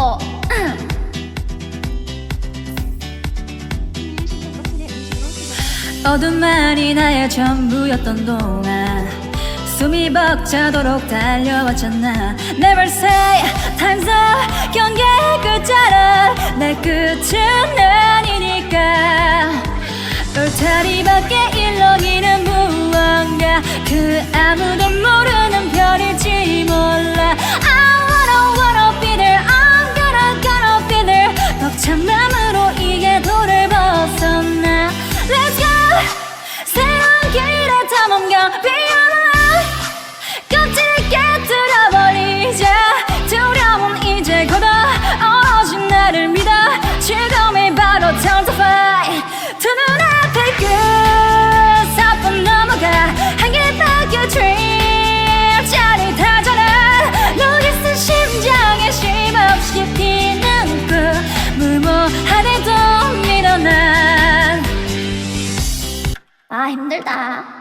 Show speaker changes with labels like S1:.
S1: 뭐. 어둠 말이 나의 전부였던 동안 숨이 벅차도록 달려왔잖아. Never say time's up 경계 끝자락 내 끝은 아니니까. 울타리 밖에 Be alive 껍질을 깨뜨려버리자 두려움은 이제 걷어 어진 나를 믿어. 지금이 바로 time to fight 두 눈앞의 끝 사뿐 넘어가. 한길밖에 dream 짜릿하잖아 너의 쓴 심장에 쉼없이 피는 그 무모한 해도 믿어 난아 힘들다